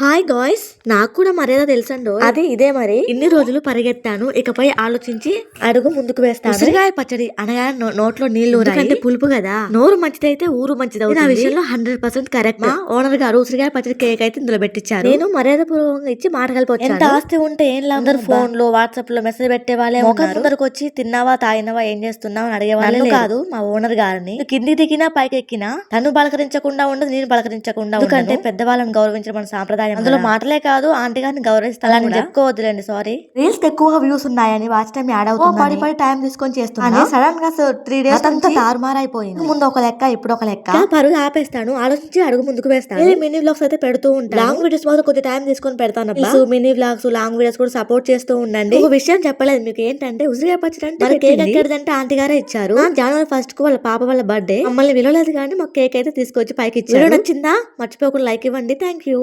Hi guys నాకు కూడా మర్యాద తెలుసండో? అది ఇదే మరి. ఇన్ని రోజులు పరిగెత్తాను ఇకపై ఆలోచించి అడుగు ముందుకు వేస్తాను. ఉసిరికాయ పచ్చడి అనగా నోట్లో నీళ్ళు అంటే పులుపు కదా? నోరు మంచిదైతే ఊరు మంచిది ఆ విషయంలో హండ్రెడ్ పర్సెంట్ కరెక్ట్ మా ఓనర్ గారు ఉసిరికాయ పచ్చడి కేక్ అయితే ఇందులో పెట్టించారు నేను మర్యాద పూర్వకంగా ఇచ్చి మాట కలిపి ఎంత ఆస్తి ఉంటే ఏం అందరు ఫోన్లో వాట్సాప్లో మెసేజ్ పెట్టే వాళ్ళే ముఖం ముందరకు వచ్చి తిన్నావా తాగినావా ఏం చేస్తున్నావు అని అడిగే వాళ్ళు కాదు మా ఓనర్ గారిని. కిందికి దిగినా పైకి ఎక్కినా తను పలకరించకుండా ఉండదు నేను పలకరించకుండా ఎందుకంటే పెద్దవాళ్ళని గౌరవించడం మన సాంప్రదాయం అందులో మాటలే కాదు ఆంటీ గారిని గౌరవిస్తాను అని చెప్పుకోవద్దులేండి సారీ రీల్స్ ఎక్కువ వ్యూస్ ఉన్నాయని వాచ్ టైం యాడ్ అవుతుంది పడి పడి టైం తీసుకొని చేస్తున్నా. సడన్గా త్రీ డేస్ అంతా తారుమారైపోయింది. ముందు ఒక లెక్క ఇప్పుడు ఒక లెక్క. పరుగు ఆపేస్తాను ఆలోచించి అడుగు ముందుకు వేస్తాను. మినీ వ్లాగ్స్ అయితే పెడుతూ ఉంటాను. లాంగ్ వీడియోస్ మాత్రం కొంచెం టైం తీసుకొని పెడతాను మినీ వ్లాగ్స్ లాంగ్ వీడియోస్ కూడా సపోర్ట్ చేస్తూ ఉండండి. ఒక విషయం చెప్పలేదు మీకు ఏంటంటే ఉసిరికాయ పచ్చడి అంటే కేక్ ఎక్కడిదంటే ఆంటీ గారే ఇచ్చారు. జనవరి ఫస్ట్కు వాళ్ళ పాప వాళ్ళ బర్త్డే మమ్మల్ని విలువలేదు కానీ మాకు కేక్ అయితే తీసుకొచ్చి పైకి ఇచ్చారు. వీడియో నచ్చిందా? మర్చిపోకుండా లైక్ ఇవ్వండి థ్యాంక్ యూ